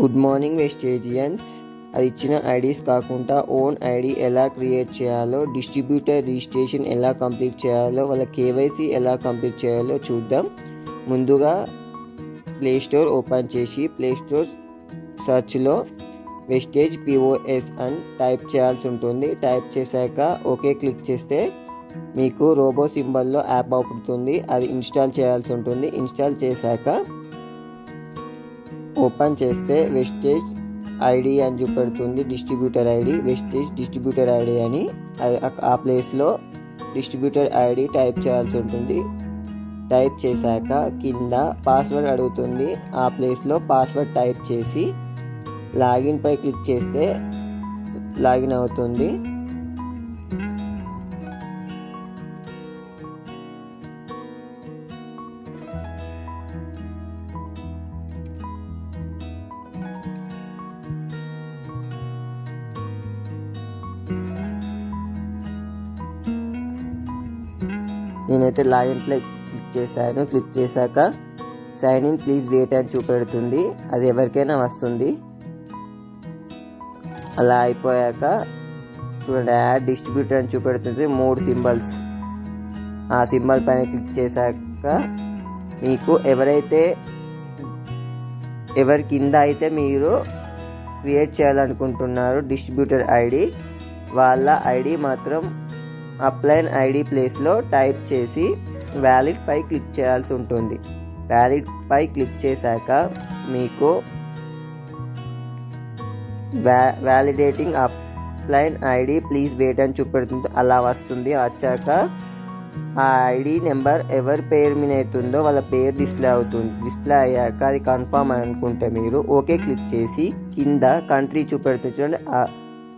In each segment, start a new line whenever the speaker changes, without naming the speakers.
Good morning వెస్టేజియన్స్ అది ఇచ్చిన IDs కాకుండా ఓన్ ఐడి ఎలా క్రియేట్ చేయాలో డిస్ట్రిబ్యూటర్ రిజిస్ట్రేషన్ ఎలా కంప్లీట్ చేయాలో వాళ్ళ కేవైసీ ఎలా కంప్లీట్ చేయాలో చూద్దాం. ముందుగా ప్లే స్టోర్ ఓపెన్ చేసి ప్లే స్టోర్ సర్చ్లో వెస్టేజ్ పిఓఎస్ అని టైప్ చేయాల్సి ఉంటుంది. టైప్ చేశాక ఓకే క్లిక్ చేస్తే మీకు రోబో సింబల్లో యాప్ అవుతుంది. అది ఇన్స్టాల్ చేయాల్సి ఉంటుంది. ఇన్స్టాల్ చేశాక ఓపెన్ చేస్తే వెస్టేజ్ ఐడి అని చూపెడుతుంది distributor ID Vestige distributor ID అని. ఆ ప్లేస్లో డిస్ట్రిబ్యూటర్ ఐడి టైప్ చేయాల్సి ఉంటుంది. టైప్ చేశాక కింద పాస్వర్డ్ అడుగుతుంది. ఆ ప్లేస్లో పాస్వర్డ్ టైప్ చేసి లాగిన్పై క్లిక్ చేస్తే లాగిన్ అవుతుంది. నేనైతే లాగిన్ ప్లే క్లిక్ చేశాను. క్లిక్ చేశాక సైన్ ఇన్ ప్లీజ్ వెయిట్ అని చూపెడుతుంది. అది ఎవరికైనా వస్తుంది. అలా అయిపోయాక చూడండి యాడ్ డిస్ట్రిబ్యూటర్ అని చూపెడుతుంది. మూడు సింబల్స్ ఆ సింబల్ పైన క్లిక్ చేశాక మీకు ఎవరైతే ఎవరి కింద అయితే మీరు క్రియేట్ చేయాలనుకుంటున్నారో డిస్ట్రిబ్యూటర్ ఐడి వాళ్ళ ఐడి మాత్రం అప్లైన్ ఐడి ప్లేస్లో టైప్ చేసి వ్యాలిడ్ పై క్లిక్ చేయాల్సి ఉంటుంది. వ్యాలిడ్ పై క్లిక్ చేశాక మీకు వ్యా validating upline ID please wait అని చూపెడుతుంది అలా వస్తుంది. వచ్చాక ఆ ఐడి నెంబర్ ఎవరి పేరు మీద అవుతుందో వాళ్ళ పేరు డిస్ప్లే అవుతుంది. డిస్ప్లే అయ్యాక అది కన్ఫర్మ్ అనుకుంటే మీరు ఓకే క్లిక్ చేసి కింద కంట్రీ చూపెడుతుంది చూడండి. ఆ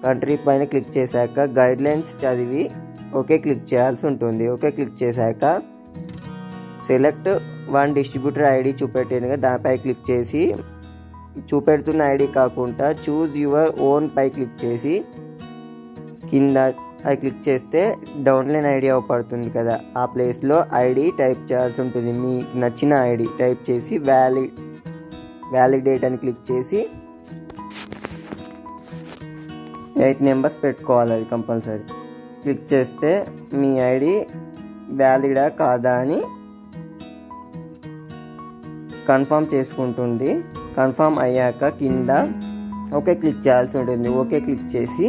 కంట్రీ పైన క్లిక్ చేశాక గైడ్ లైన్స్ చదివి ఓకే క్లిక్ చేయాల్సి ఉంటుంది. ఓకే క్లిక్ చేశాక సెలెక్ట్ వన్ డిస్ట్రిబ్యూటర్ ఐడి చూపెట్టింది కదా దానిపై క్లిక్ చేసి చూపెడుతున్న ఐడి కాకుండా చూజ్ యువర్ ఓన్ పై క్లిక్ చేసి కింద అది క్లిక్ చేస్తే డౌన్లైన్ ఐడి పడుతుంది కదా. ఆ ప్లేస్లో ఐడి టైప్ చేయాల్సి ఉంటుంది. మీకు నచ్చిన ఐడి టైప్ చేసి వ్యాలిడ్ వ్యాలిడేట్ అని క్లిక్ చేసి ఎయిట్ నెంబర్స్ పెట్టుకోవాలి అది కంపల్సరీ. క్లిక్ చేస్తే మీ ఐడి వ్యాలిడా కాదా అని కన్ఫర్మ్ చేసుకుంటుంది. కన్ఫర్మ్ అయ్యాక కింద ఓకే క్లిక్ చేయాల్సి ఉంటుంది. ఓకే క్లిక్ చేసి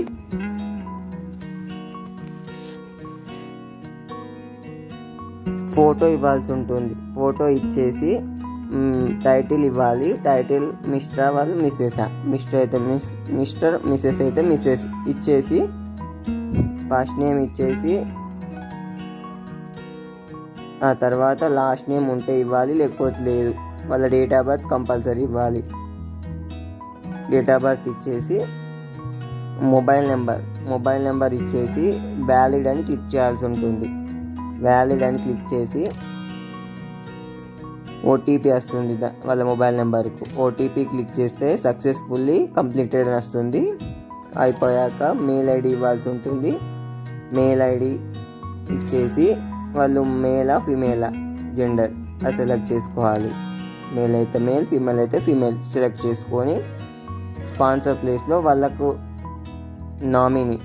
ఫోటో ఇవ్వాల్సి ఉంటుంది. ఫోటో ఇచ్చేసి టైటిల్ ఇవ్వాలి. టైటిల్ మిస్టర్ వాళ్ళు మిస్సెస్. మిస్టర్ అయితే మిస్ మిస్టర్ మిస్సెస్ అయితే మిస్సెస్. ఇచ్చేసి ఫస్ట్ నేమ్ ఇచ్చేసి ఆ తర్వాత లాస్ట్ నేమ్ ఉంటే ఇవ్వాలి లేకపోతే లేదు. వాళ్ళ డేట్ ఆఫ్ బర్త్ కంపల్సరీ ఇవ్వాలి. డేట్ ఆఫ్ బర్త్ ఇచ్చేసి మొబైల్ నెంబర్ మొబైల్ నెంబర్ ఇచ్చేసి వ్యాలిడ్ అని క్లిక్ చేయాల్సి ఉంటుంది. వ్యాలిడ్ అని క్లిక్ చేసి ఓటీపీ వస్తుంది వాళ్ళ మొబైల్ నెంబర్కు. ఓటీపీ క్లిక్ చేస్తే సక్సెస్ఫుల్లీ కంప్లీటెడ్ అని వస్తుంది. అయిపోయాక మెయిల్ ఐడి ఇవ్వాల్సి ఉంటుంది. మెయిల్ ఐడి ఇచ్చేసి వాళ్ళు మేలా ఫిమేలా జెండర్ అది సెలెక్ట్ చేసుకోవాలి. మేల్ అయితే మేల్ ఫీమేల్ అయితే ఫీమేల్ సెలెక్ట్ చేసుకొని స్పాన్సర్ ప్లేస్లో వాళ్ళకు నామినీ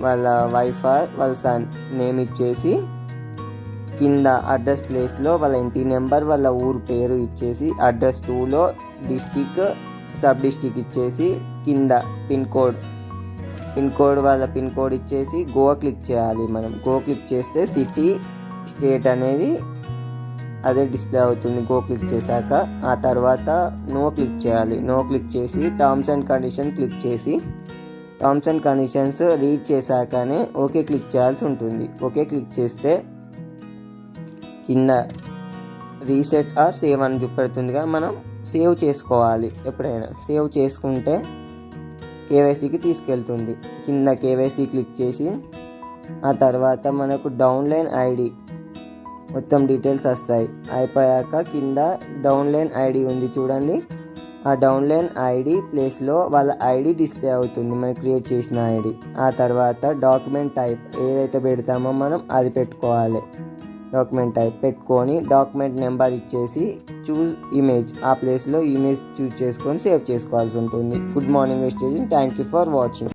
వాళ్ళ వైఫ్ ఆర్ వాళ్ళ సన్ నేమ్ ఇచ్చేసి కింద అడ్రస్ ప్లేస్లో వాళ్ళ ఇంటి నెంబర్ వాళ్ళ ఊరు పేరు ఇచ్చేసి అడ్రస్ టూలో డిస్టిక్ సబ్ డిస్టిక్ ఇచ్చేసి కింద పిన్ కోడ్. పిన్ కోడ్ వాళ్ళ పిన్ కోడ్ ఇచ్చేసి గో క్లిక్ చేయాలి మనం. గో క్లిక్ చేస్తే సిటీ స్టేట్ అనేది అదే డిస్ప్లే అవుతుంది గో క్లిక్ చేశాక. ఆ తర్వాత నో క్లిక్ చేయాలి. నో క్లిక్ చేసి టర్మ్స్ అండ్ కండిషన్ క్లిక్ చేసి టర్మ్స్ అండ్ కండిషన్స్ రీడ్ చేశాకనే ఓకే క్లిక్ చేయాల్సి ఉంటుంది. ఓకే క్లిక్ చేస్తే కింద రీసెట్ ఆర్ సేవ్ అని చూపెడుతుందిగా మనం. సేవ్ చేసుకోవాలి. ఎప్పుడైనా సేవ్ చేసుకుంటే కేవైసీకి తీసుకెళ్తుంది. కింద కేవైసీ క్లిక్ చేసి ఆ తర్వాత మనకు డౌన్లైన్ ఐడి మొత్తం డీటెయిల్స్ వస్తాయి. అయిపోయాక కింద డౌన్లైన్ ఐడి ఉంది చూడండి. ఆ డౌన్లైన్ ఐడి ప్లేస్లో వాళ్ళ ఐడి డిస్ప్లే అవుతుంది. మనం క్రియేట్ చేసిన ఐడి. ఆ తర్వాత డాక్యుమెంట్ టైప్ ఏదైతే పెడతామో మనం అది పెట్టుకోవాలి. డాక్యుమెంట్ టైప్ పెట్టుకొని డాక్యుమెంట్ నెంబర్ ఇచ్చేసి చూస్ ఇమేజ్. ఆ ప్లేస్లో ఇమేజ్ చూస్ చేసుకొని సేవ్ చేసుకోవాల్సి ఉంటుంది. Good morning Vestige thank you for watching.